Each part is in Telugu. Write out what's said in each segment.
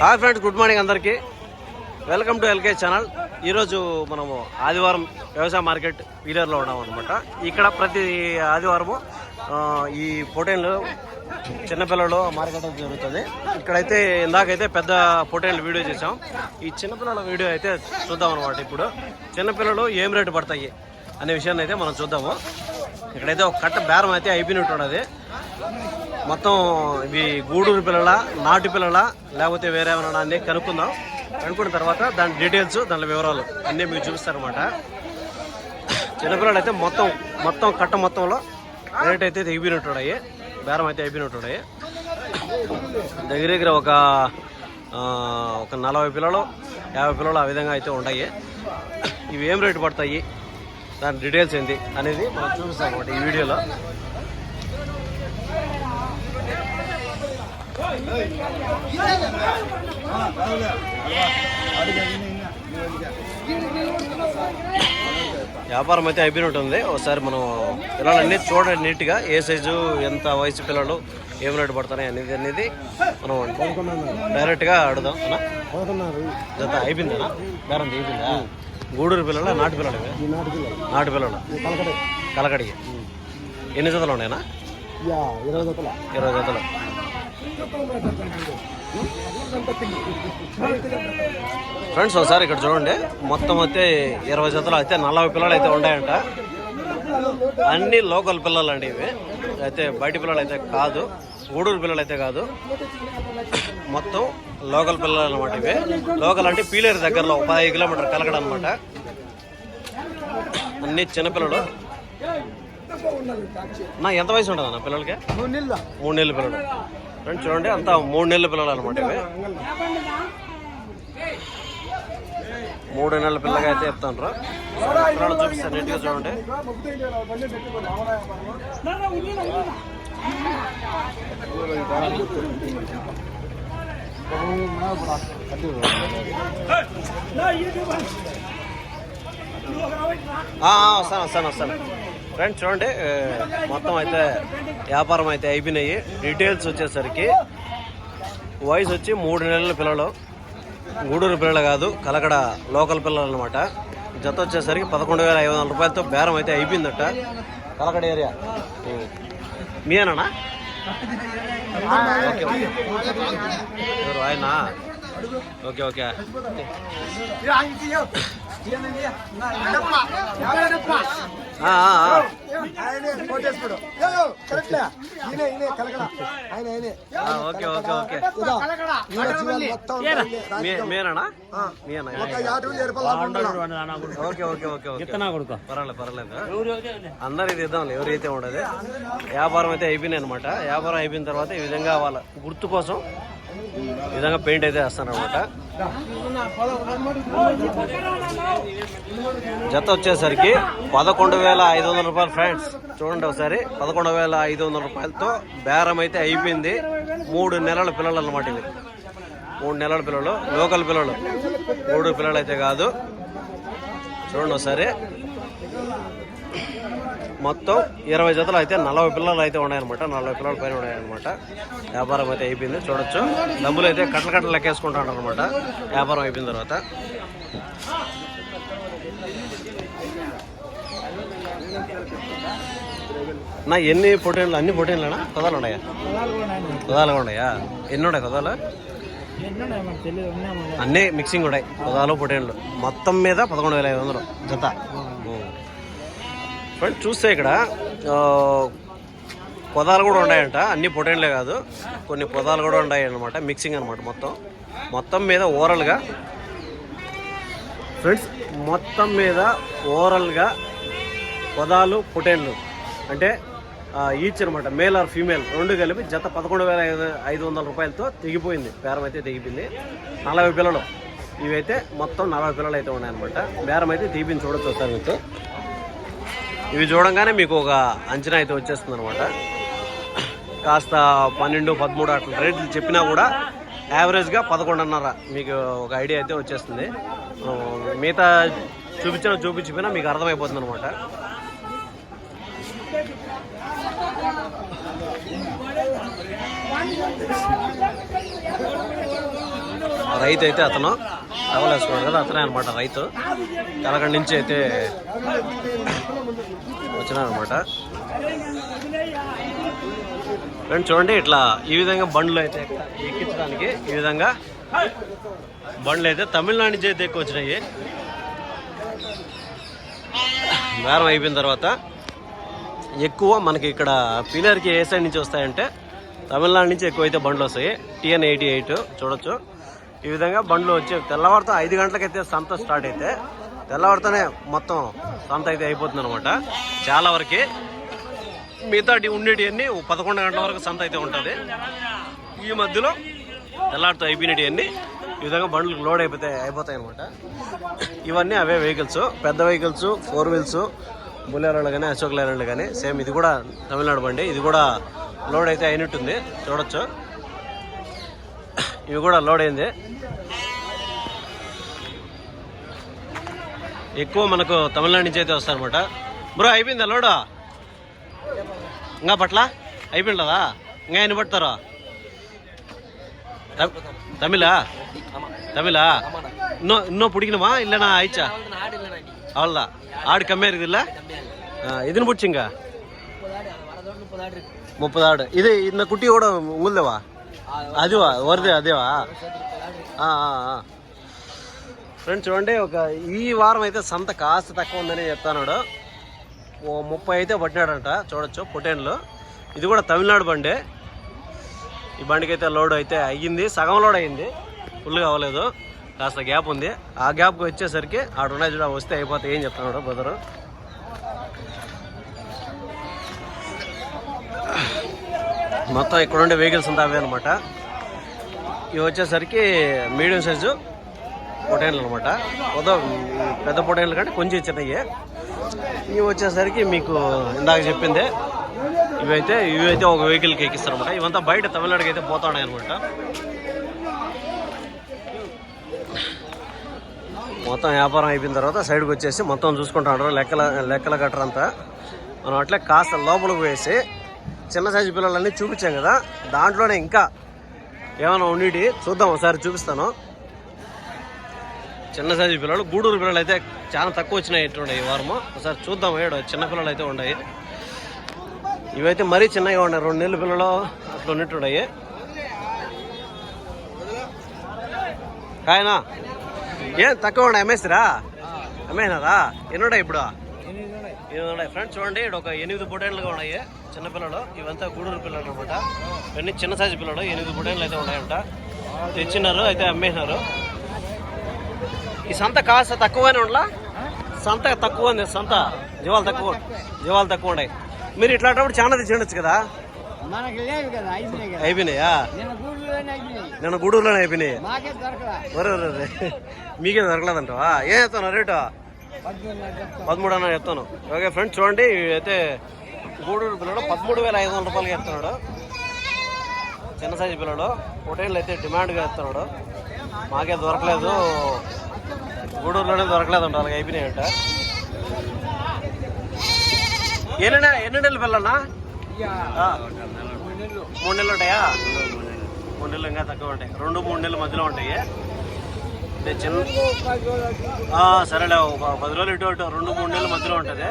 హాయ్ ఫ్రెండ్స్ గుడ్ మార్నింగ్ అందరికీ. Welcome to LK channel. ఈరోజు మనము ఆదివారం వ్యవసాయ మార్కెట్ వీలర్లో ఉన్నాం అనమాట ఇక్కడ ప్రతి ఆదివారము ఆ, ఈ పొటేన్లు చిన్నపిల్లలు మార్కెట్ జరుగుతుంది. ఇక్కడైతే ఇందాకైతే పెద్ద పొటేన్లు వీడియో చేసాం ఈ చిన్నపిల్లల వీడియో అయితే చూద్దాం అనమాట ఇప్పుడు. చిన్నపిల్లలు ఏం రేటు పడతాయి అనే విషయాన్ని అయితే మనం చూద్దాము. ఇక్కడైతే ఒక కట్ట బేరం అయితే అయిపోయినట్టు ఉన్నది. మొత్తం ఇవి గూడూరు పిల్లల నాటు పిల్లల లేకపోతే వేరే ఏమైనా అన్నీ కనుక్కుందాం. కనుక్కున్న తర్వాత దాని డీటెయిల్స్ దాని వివరాలు అన్నీ మీకు చూపిస్తారనమాట చిన్నపిల్లలు అయితే మొత్తం మొత్తం కట్ట మొత్తంలో రేట్ అయితే అయిపోయినట్టున్నాయి బేరం అయితే అయిపోయినట్టున్నాయి దగ్గర దగ్గర ఒక ఒక నలభై పిల్లలు యాభై పిల్లలు ఆ విధంగా అయితే ఉన్నాయి ఇవి ఏం రేటు పడతాయి? దాని డీటెయిల్స్ ఏంటి అనేది మనం చూపిస్తాం అనమాట ఈ వీడియోలో. వ్యాపారం అయితే అయిపోయినట్టుంది ఒకసారి మనం పిల్లలన్నీ చూడండి నీట్గా. ఏ సైజు ఎంత వయసు పిల్లలు ఏం రేటు పడుతున్నాయి అనేది అనేది మనం డైరెక్ట్గా అడుగుదాం. అన్నా? జత అయిపోయిందనా బేరం అయిపోయిందా? గూడూరు పిల్లల నాటు పిల్లలు? నాటు పిల్లలు. కలకడికి ఎన్ని జతలు ఉన్నాయన్నా? ఇరవై జతల. ఇరవై జతలు. ఫ్రెండ్స్ ఒకసారి ఇక్కడ చూడండి. మొత్తం అయితే ఇరవై జతలు అయితే నలభై పిల్లలు అయితే ఉన్నాయంట. అన్ని లోకల్ పిల్లలు అండి ఇవి. అయితే బయట పిల్లలు అయితే కాదు గూడూరు పిల్లలు అయితే కాదు. మొత్తం లోకల్ పిల్లలు అనమాట ఇవి. లోకల్ అంటే పీలేరు దగ్గరలో ఒక పదహైదు కిలోమీటర్ కలకడ అనమాట అన్ని చిన్నపిల్లలు. నా ఎంత వయసు ఉంటుంది అన్న పిల్లలకి మూడు నెలల పిల్లలు. ఫ్రెండ్స్ చూడండి అంతా మూడు నెలల పిల్లలు అనమాట ఇవి. మూడు నెలల పిల్లగా అయితే చెప్తాను పిల్లలు చూపిస్తాను నీట్గా చూడండి. వస్తాను వస్తాను వస్తాను. ఫ్రెండ్స్ చూడండి మొత్తం అయితే వ్యాపారం అయితే అయిపోయినాయి. డీటెయిల్స్ వచ్చేసరికి వయసు వచ్చి మూడు నెలల పిల్లలు. గూడూరు పిల్లలు కాదు కలకడ లోకల్ పిల్లలు అనమాట జత వచ్చేసరికి పదకొండు వేల ఐదు వందల రూపాయలతో బేరం అయితే అయిపోయిందట. కలకడ ఏరియా. మీనా ఓకే ఓకే. ఆయన? Okay okay. Okay okay okay. మీ- మీరేనా? Okay okay okay okay. పర్వాలేదు పర్వాలేదు అందరు ఇది ఇద్దాం ఎవరైతే ఉండదు. వ్యాపారం అయితే అయిపోయినాయి అనమాట వ్యాపారం అయిపోయిన తర్వాత ఈ విధంగా వాళ్ళ గుర్తు కోసం విధంగా పెయింట్ అయితే వేస్తాను అనమాట జత వచ్చేసరికి పదకొండు వేల ఐదు వందల రూపాయలు ఫ్రెండ్స్. చూడండి ఒకసారి పదకొండు వేల ఐదు వందల రూపాయలతో బేరం అయితే అయిపోయింది. మూడు నెలల పిల్లలు అన్నమాట ఇవి. మూడు నెలల పిల్లలు లోకల్ పిల్లలు. మూడు పిల్లలు అయితే కాదు. చూడండి ఒకసారి. మొత్తం ఇరవై జతలు అయితే నలభై పిల్లలు అయితే ఉన్నాయన్నమాట. నలభై పిల్లల పైన ఉన్నాయన్నమాట. వ్యాపారం అయితే అయిపోయింది చూడొచ్చు. డబ్బులు అయితే కట్టలు కట్టలు లెక్కేసుకుంటాడు అనమాట వ్యాపారం అయిపోయిన తర్వాత. నా ఎన్ని పొటేన్లు అన్ని పొటేన్లేనా పదాలు ఉన్నాయా? కథాలు ఉన్నాయా? ఎన్ని ఉన్నాయి పదాలు? అన్నీ మిక్సింగ్ ఉన్నాయి పదాలు పొటేన్లు మొత్తం మీద పదకొండు వేల ఐదు వందలు జత. ఫ్రెండ్ చూస్తే ఇక్కడ పొదాలు కూడా ఉన్నాయంట. అన్ని పొటేన్లే కాదు. కొన్ని పొదాలు కూడా ఉన్నాయి అనమాట మిక్సింగ్ అనమాట మొత్తం. మొత్తం మీద ఓవరాల్గా ఫ్రెండ్స్ మొత్తం మీద ఓవరాల్గా పొదాలు పొటేన్లు అంటే ఈచ్ అనమాట మేల్ ఆర్ ఫీమేల్ రెండు కలిపి జత పదకొండు వేల ఐదు ఐదు వందల రూపాయలతో తెగిపోయింది. బేరం అయితే తెగిపోయింది. నలభై పిల్లలు. ఇవైతే మొత్తం నలభై పిల్లలు అయితే ఉన్నాయన్నమాట. బేరం అయితే తెగిపోయింది. చూడొచ్చు సార్ మీకు. ఇవి చూడంగానే మీకు ఒక అంచనా అయితే వచ్చేస్తుంది అనమాట కాస్త పన్నెండు పదమూడు అట్లా రేట్లు చెప్పినా కూడా యావరేజ్గా పదకొండున్నర మీకు ఒక ఐడియా అయితే వచ్చేస్తుంది. మిగతా చూపించిన చూపించిపోయినా మీకు అర్థమైపోతుంది అనమాట రైతు అయితే అతను. టవల్ వేసుకున్నాడు కదా అతనే అనమాట రైతు. కలగండి నుంచి అయితే వచ్చినారనమాట. ఫ్రెండ్ చూడండి ఇట్లా ఈ విధంగా బండ్లు అయితే ఎక్కించడానికి ఈ విధంగా బండ్లు అయితే తమిళనాడు నుంచి అయితే ఎక్కువ వచ్చినాయి. బేరం అయిపోయిన తర్వాత ఎక్కువ మనకి ఇక్కడ పిల్లర్కి ఏ సైడ్ నుంచి వస్తాయంటే తమిళనాడు నుంచి ఎక్కువ అయితే బండ్లు వస్తాయి. టీఎన్ ఎయిటీ ఎయిట్ చూడొచ్చు. ఈ విధంగా బండ్లు వచ్చి తెల్లవారితో ఐదు గంటలకైతే సంత స్టార్ట్ అయితే తెల్లవారితోనే మొత్తం సంత అయితే అయిపోతుంది అనమాట చాలా వరకు మిగతా ఉండేటివన్నీ పదకొండు గంటల వరకు సంత అయితే ఉంటుంది. ఈ మధ్యలో తెల్లారితో అయిపోయినటివన్నీ ఈ విధంగా బండ్లు లోడ్ అయిపోతే అయిపోతాయి అనమాట ఇవన్నీ అవే వెహికల్స్ పెద్ద వెహికల్స్ ఫోర్ వీల్స్ బులెరోలు కానీ అశోక్ లైలాండ్లు కానీ సేమ్ ఇది కూడా తమిళనాడు బండి ఇది కూడా లోడ్ అయితే అయినట్టుంది చూడొచ్చు. ఇవి కూడా లోడ్ అయింది. ఎక్కువ మనకు తమిళనాడు నుంచి అయితే వస్తారనమాట బ్రో అయిపోయిందా లోడ్? ఇంకా పట్ల? అయిపోయిందా? ఇంకా ఎన్ని పడతారా? తమిళా? తమిళా? ఇన్నో ఇన్నో పుడిగినమా ఇల్లనా అయిచ్చా అవల్లా ఆడు కమ్మారు ఇదిలా ఇదిని పుడిచింగా ముప్పై ఆడు. ఇది ఇన్న కుట్టి కూడా ఉందేవా అదివా వరదే అదేవా? ఫ్రెండ్స్ చూడండి ఒక ఈ వారం అయితే సంత కాస్త తక్కువ ఉందని చెప్తాడు ఓ ముప్పై అయితే పట్టినాడంట చూడొచ్చు పొటేన్లు. ఇది కూడా తమిళనాడు బండి. ఈ బండికి అయితే లోడ్ అయితే అయ్యింది సగం లోడ్ అయ్యింది. ఫుల్గా అవ్వలేదు కాస్త గ్యాప్ ఉంది. ఆ గ్యాప్కి వచ్చేసరికి ఆడ చూడ వస్తే అయిపోతే ఏం చెప్తున్నాడు బ్రదరు మొత్తం ఇక్కడ ఉండే వెహికల్స్ అంతా అవే అనమాట ఇవి వచ్చేసరికి మీడియం సైజు పొటైన్లు అనమాట పెద్ద పొటైన్లు కంటే కొంచెం చిన్నవి. ఇవి వచ్చేసరికి మీకు ఇందాక చెప్పిందే. ఇవైతే ఇవైతే ఒక వెహికల్కి ఎక్కిస్తారు అనమాట ఇవంతా బయట తమిళనాడుకి అయితే పోతాడే అనమాట మొత్తం వ్యాపారం అయిపోయిన తర్వాత సైడ్కి వచ్చేసి మొత్తం చూసుకుంటాడు లెక్కల లెక్కల గట్రంతా మనం అట్లే కాస్త లోపలికి వేసి చిన్న సైజు పిల్లలన్నీ చూపించాం కదా. దాంట్లోనే ఇంకా ఏమైనా ఉండి చూద్దాం ఒకసారి చూపిస్తాను. చిన్న సైజు పిల్లలు. గూడూరు పిల్లలు అయితే చాలా తక్కువ వచ్చినాయి ఎట్లున్నాయి ఈ వారము. ఒకసారి చూద్దాం ఏడు చిన్న పిల్లలు అయితే ఉన్నాయి ఇవైతే మరీ చిన్నగా ఉన్నాయి. రెండు నెలల పిల్లలు అట్లా ఉన్నట్టున్నాయి కాయనా ఏం తక్కువ ఉన్నాయి? అమ్మేసిరా అమ్మేనారా ఎన్నున్నాయి ఇప్పుడు? ఎనిమిది ఉన్నాయి ఫ్రెండ్స్ చూడండి. ఇక్కడ ఒక ఎనిమిది పొటేన్లుగా ఉన్నాయి. చిన్నపిల్లలు ఇవంతా గూడూరు పిల్లలు అనమాట ఇవన్నీ చిన్న సైజు పిల్లలు. ఎనిమిది పొటేన్లు అయితే ఉన్నాయంట. తెచ్చినారు అయితే అమ్మేసినారు. ఈ సంత కాస్త తక్కువనే ఉండలా? సంత తక్కువ ఉంది. సంత జీవాలు తక్కువ జీవాలు తక్కువ ఉన్నాయి. మీరు ఇట్లాంటప్పుడు చాలా తెచ్చి ఉండొచ్చు కదా? అయిపోయినాయి నేను గూడూరులోనే అయిపోయినాయి. మాకే దొరకలేదంటవా? ఏం చెప్తాను రేటు? పదమూడు అన్న చెప్తాను. ఓకే ఫ్రెండ్స్ చూడండి అయితే గూడూరు పిల్లడు పదమూడు వేల ఐదు వందల రూపాయలకి చెప్తున్నాడు చిన్న సైజు పిల్లడు. హోటల్ అయితే డిమాండ్గా చెప్తున్నాడు మాకే దొరకలేదు. గూడూరులోనే దొరకలేదు అంట వాళ్ళకి అయిపోయినాయంట ఎన్ని ఎన్ని నెలలు పిల్లన్నా? మూడు నెలలు మూడు నెలలు ఉంటాయా? మూడు నెలలు ఇంకా తక్కువ ఉంటాయి. రెండు మూడు నెలల మధ్యలో ఉంటాయి. అంటే చిన్న సరేలే ఒక పది రోజులు ఇటు అటు రెండు మూడు నెలల మధ్యలో ఉంటుంది.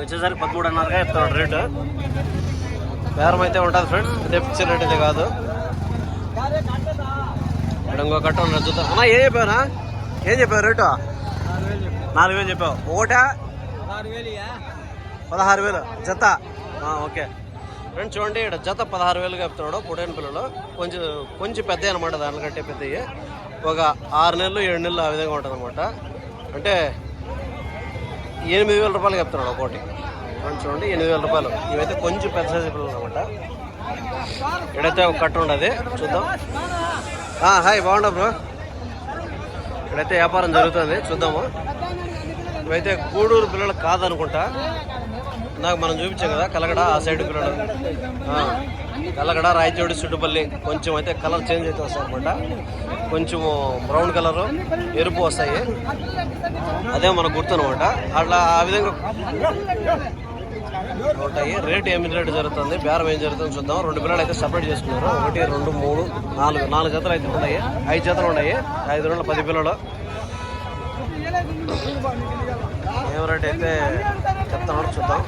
వచ్చేసరికి పదమూడున్నరగా చెప్తాడు రేటు. బేరం అయితే ఉంటుంది ఫ్రెండ్స్ ఇదే పిక్చర్ రేట్ అయితే కాదు. ఇక్కడ ఇంకో కట్ట ఉన్నది చూద్దాం. అమ్మా ఏం చెప్పావునా ఏం చెప్పావు రేటు. నాలుగు వేలు చెప్పావు. ఒకటా? పదహారు వేలు. జత? ఆ, ఓకే. ఫ్రెండ్స్ చూడండి ఇక్కడ జత పదహారు వేలు చెప్తున్నాడు పుటైన పిల్లలు. కొంచెం కొంచెం పెద్ద అనమాట దానికంటే పెద్దవి ఒక ఆరు నెలలు ఏడు నెలలు ఆ విధంగా ఉంటుంది అనమాట అంటే ఎనిమిది వేల రూపాయలు చెప్తున్నాడు ఒకటి ఫ్రెండ్స్ చూడండి ఎనిమిది వేల రూపాయలు. ఇవైతే కొంచెం పెద్ద సైజు పిల్లలు అనమాట ఇక్కడైతే ఒక కట్ట ఉండదు చూద్దాం. హాయ్ బాగుండా బ్రో? ఇక్కడైతే వ్యాపారం జరుగుతుంది చూద్దాము. ఇవైతే గూడూరు పిల్లలు కాదనుకుంటా. ఇందాక మనం చూపించాం కదా కలగడ ఆ సైడ్ కూడా కలగడ రాయచోడి చుట్టుపల్లి కొంచెం అయితే కలర్ చేంజ్ అయితే వస్తాయి అనమాట కొంచెం బ్రౌన్ కలరు ఎరుపు వస్తాయి. అదే మనకు గుర్తు అనమాట అట్లా ఆ విధంగా ఉంటాయి. రేట్ ఏమి రేటు జరుగుతుంది? బేరం ఏం జరుగుతుంది చూద్దాం. రెండు పిల్లలు అయితే సపరేట్ చేసుకున్నారు. ఒకటి రెండు మూడు నాలుగు. నాలుగు జతలు అయితే ఉన్నాయి. ఐదు జతలు ఉన్నాయి. ఐదు రెండు పది పిల్లలు. ఏం రేట్ అయితే చెప్తున్నాడు చూద్దాం.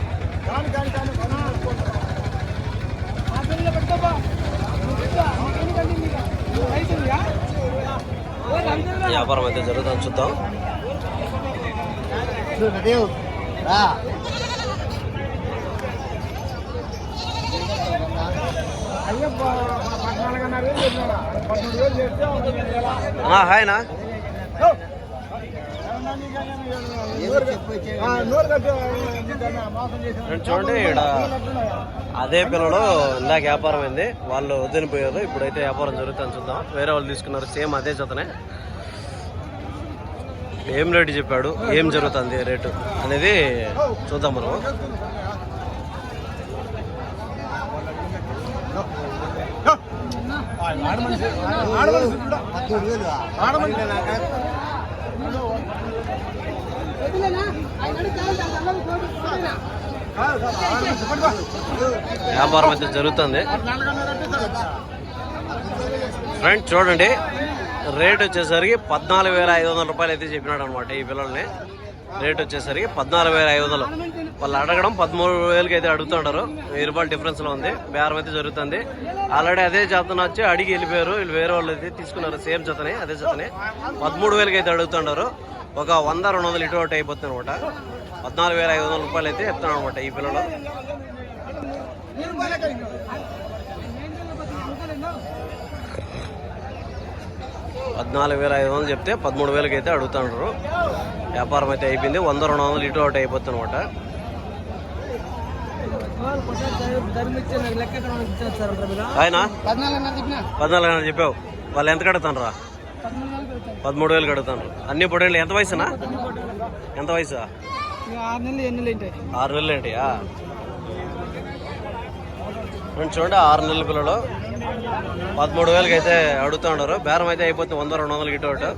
వ్యాపారం అయితే జరుగుతుంది చూద్దాం. అన్నా హాయ్ నా ఫ్రెండ్ చూడండి ఇక్కడ అదే పిల్లలు ఇందాక వ్యాపారం అయింది. వాళ్ళు వదిలిపోయారు. ఇప్పుడైతే వ్యాపారం జరుగుతుంది చూద్దాం. వేరే వాళ్ళు తీసుకున్నారు. సేమ్ అదే జతనే. ఏం రేటు చెప్పాడు? ఏం జరుగుతుంది రేటు అనేది చూద్దాం మనం. వ్యాపారం అయితే జరుగుతుంది. ఫ్రెండ్ చూడండి. రేట్ వచ్చేసరికి పద్నాలుగు వేల ఐదు వందల రూపాయలు అయితే చెప్పినాడు అనమాట ఈ పిల్లల్ని. రేట్ వచ్చేసరికి పద్నాలుగు వేల ఐదు వందలు. వాళ్ళు అడగడం పదమూడు వేలకి అయితే అడుగుతుంటారు. వెయ్యి రూపాయల డిఫరెన్స్లో ఉంది. బేరం అయితే జరుగుతుంది. ఆల్రెడీ అదే చేతను వచ్చి అడిగి వెళ్ళిపోయారు. వీళ్ళు వేరే వాళ్ళు అయితే తీసుకున్నారు. సేమ్ చేతనే అదే జతని. పదమూడు వేలకి అయితే అడుగుతుంటారు. ఒక వంద రెండు వందలు ఇటు ఒకటి అయిపోతుంది అనమాట పద్నాలుగు వేల ఐదు వందల రూపాయలు అయితే చెప్తున్నాను అనమాట ఈ పిల్లలు. పద్నాలుగు వేల ఐదు వందలు చెప్తే పదమూడు వేలకి అయితే అడుగుతున్నారు వ్యాపారం అయితే అయిపోయింది. వంద రెండు వందలు ఇటు ఒకటి అయిపోతుంది అనమాట ఆయన? పద్నాలుగు చెప్పావు. వాళ్ళు ఎంత కడుగుతాను రా పదమూడు వేలు కడుగుతాను. అన్ని పొడేళ్ళు ఎంత వయసునా? ఎంత వయసు? ఆరు నెలలు ఎన్ని నెలలు ఉంటాయి. ఆరు నెలలు ఏంటియా చూడండి ఆరు నెలల పిల్లలు. పదమూడు వేలకి అయితే అడుగుతూ ఉన్నారు. బేరం అయితే అయిపోతుంది వంద రెండు వందలకి ఇటు ఒకటి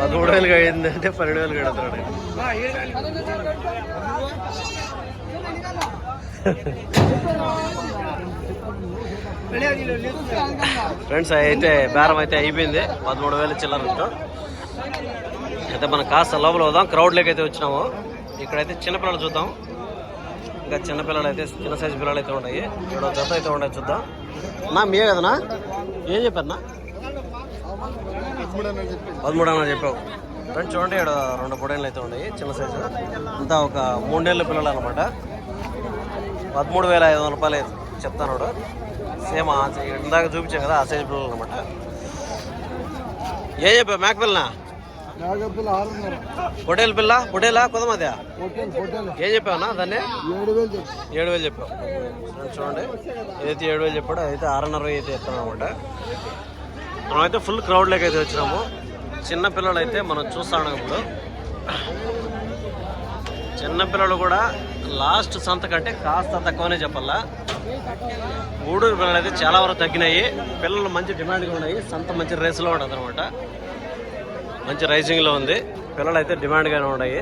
పదమూడు వేలకి అయిందంటే పన్నెండు వేలకి అడుగుతున్నాడు ఫ్రెండ్స్ అయితే బేరం అయితే అయిపోయింది. పదమూడు వేలు చిల్లర అయితే మనం కాస్త లోపల పోదాం. క్రౌడ్లోకి అయితే వచ్చినాము. ఇక్కడైతే చిన్నపిల్లలు చూద్దాం. ఇంకా చిన్నపిల్లలు అయితే చిన్న సైజు పిల్లలు అయితే ఉన్నాయి. ఇక్కడ జత అయితే ఉన్నాయి చూద్దాం. నా మీయే కదనా ఏం చెప్పారన్నా? పదమూడు అన్న చెప్పావు. ఫ్రెండ్స్ చూడండి ఇక్కడ రెండు పొడేళ్ళు అయితే ఉన్నాయి చిన్న సైజు అంతా ఒక మూడేళ్ళ పిల్లలు అనమాట పదమూడు వేల ఐదు వందల రూపాయలు చెప్తాను సేమ్ ఇందాక చూపించాం కదా ఆ సైజు పిల్లలు అనమాట ఏం చెప్పావు మేక పిల్లనా పొటేల్ పిల్ల? పొటేలా కుదమదా ఏం చెప్పావునా దాన్ని? ఏడు వేలు చెప్పు. చెప్పావు. చూడండి ఏదైతే ఏడు వేలు చెప్పాడో అయితే ఆరున్నర అయితే ఎత్తాను అనమాట మనమైతే ఫుల్ క్రౌడ్లోకి అయితే వచ్చినాము. చిన్న పిల్లలు అయితే మనం చూస్తాం ఇప్పుడు. చిన్న పిల్లలు కూడా లాస్ట్ సంత కంటే కాస్త తక్కువనే చెప్పాలా? గూడూరు పిల్లలు అయితే చాలా వరకు తగ్గినాయి. పిల్లలు మంచి డిమాండ్గా ఉన్నాయి. సంత మంచి రేసులో ఉండదు అనమాట మంచి రైజింగ్లో ఉంది. పిల్లలు అయితే డిమాండ్గానే ఉన్నాయి.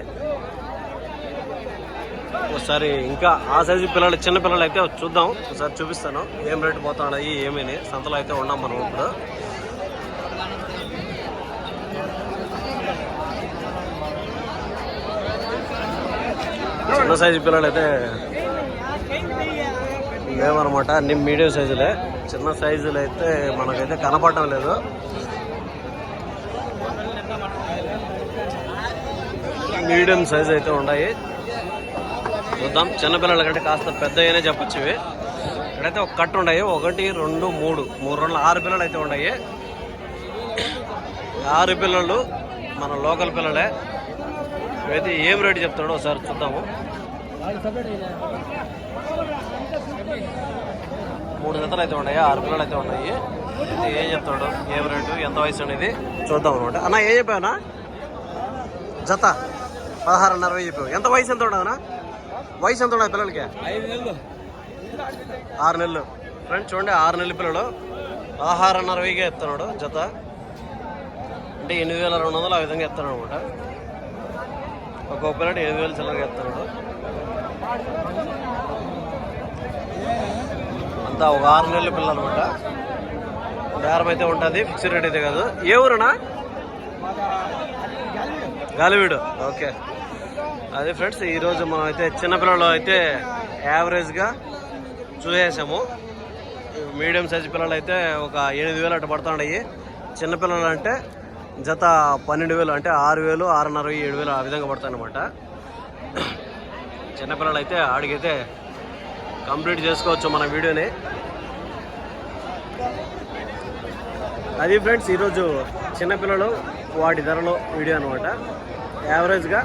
ఒకసారి ఇంకా ఆ సైజు పిల్లలు చిన్న పిల్లలు అయితే చూద్దాం. ఒకసారి చూపిస్తాను. ఏం రేటు పోతున్నాయి ఏమేమి సంతలో అయితే ఉన్నాం మనం ఇప్పుడు. చిన్న సైజు పిల్లలు అయితే లేవన్నమాట అన్ని మీడియం సైజులే. చిన్న సైజులు అయితే మనకైతే కనపడటం లేదు. మీడియం సైజు అయితే ఉన్నాయి. చూద్దాం. చిన్నపిల్లల కంటే కాస్త పెద్ద అయినా చెప్పచ్చు ఇవి. ఇక్కడైతే ఒక కట్టు ఉన్నాయి. ఒకటి రెండు మూడు. మూడు రెండు ఆరు పిల్లలు అయితే ఉన్నాయి. ఆరు పిల్లలు మన లోకల్ పిల్లలే. ఇవైతే ఏం రేటు చెప్తాడో ఒకసారి చూద్దాము. మూడు జతలు అయితే ఉన్నాయి ఆరు పిల్లలు అయితే ఉన్నాయి. ఏం చెప్తాడు ఏం రేటు ఎంత వయసు అనేది చూద్దాం అనమాట అన్న ఏం చెప్పావునా జత పదహారున్నర వెయ్యి చెప్పావు. ఎంత వయసు ఎంత ఉండదునా వయసు ఎంత ఉండదు పిల్లలకి? ఐదు ఆరు నెలలు. ఫ్రెండ్స్ చూడండి ఆరు నెలల పిల్లలు. పదహారున్నర వెయ్యిగా ఎత్తున్నాడు జత. అంటే ఎనిమిది వేల రెండు వందలు ఆ విధంగా ఎత్తాడు అనమాట ఒక్కొక్క పిల్లడు ఎనిమిది వేలు చిల్లరగా ఎత్తున్నాడు. అంతా ఒక ఆరు నెలల పిల్లలు అనమాట బేరం అయితే ఉంటుంది ఫిక్స్డ్ రేట్ అయితే కాదు. ఏ ఊరునా గాలివీడు. ఓకే. అదే ఫ్రెండ్స్ ఈరోజు మనం అయితే చిన్నపిల్లలు అయితే యావరేజ్గా చూసేసాము. మీడియం సైజ్ పిల్లలు అయితే ఒక ఎనిమిది వేలు అటు పడుతున్నాయి. చిన్నపిల్లలు అంటే జత పన్నెండు వేలు అంటే ఆరు వేలు ఆరున్నర ఏడు వేలు ఆ విధంగా పడతాయి అనమాట చిన్నపిల్లలు అయితే ఆడికైతే కంప్లీట్ చేసుకోవచ్చు మన వీడియోని. అది ఫ్రెండ్స్ ఈరోజు చిన్నపిల్లలు వాటి ధరలో వీడియో అనమాట యావరేజ్గా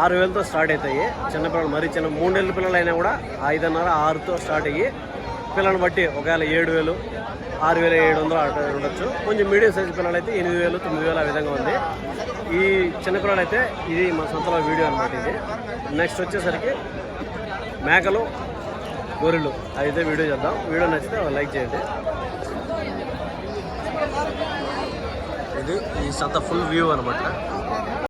ఆరు వేలతో స్టార్ట్ అవుతాయి చిన్నపిల్లలు మరీ చిన్న మూడేళ్ళ పిల్లలు అయినా కూడా ఐదున్నర ఆరుతో స్టార్ట్ అయ్యి పిల్లల్ని బట్టి ఒకవేళ ఏడు వేలు ఆరు వేల ఏడు వందలు ఉండొచ్చు. కొంచెం మీడియం సైజ్ పిల్లలు అయితే ఎనిమిది వేలు తొమ్మిది వేలు ఆ విధంగా ఉంది. ఈ చిన్నపిల్లలు అయితే ఇది మా సొంతలో వీడియో అనమాట ఇది. నెక్స్ట్ వచ్చేసరికి మేకలు గొర్రెలు. అయితే వీడియో చేద్దాం. వీడియో నచ్చితే లైక్ చేయండి. ఇది ఈ సంత ఫుల్ వ్యూ అనమాట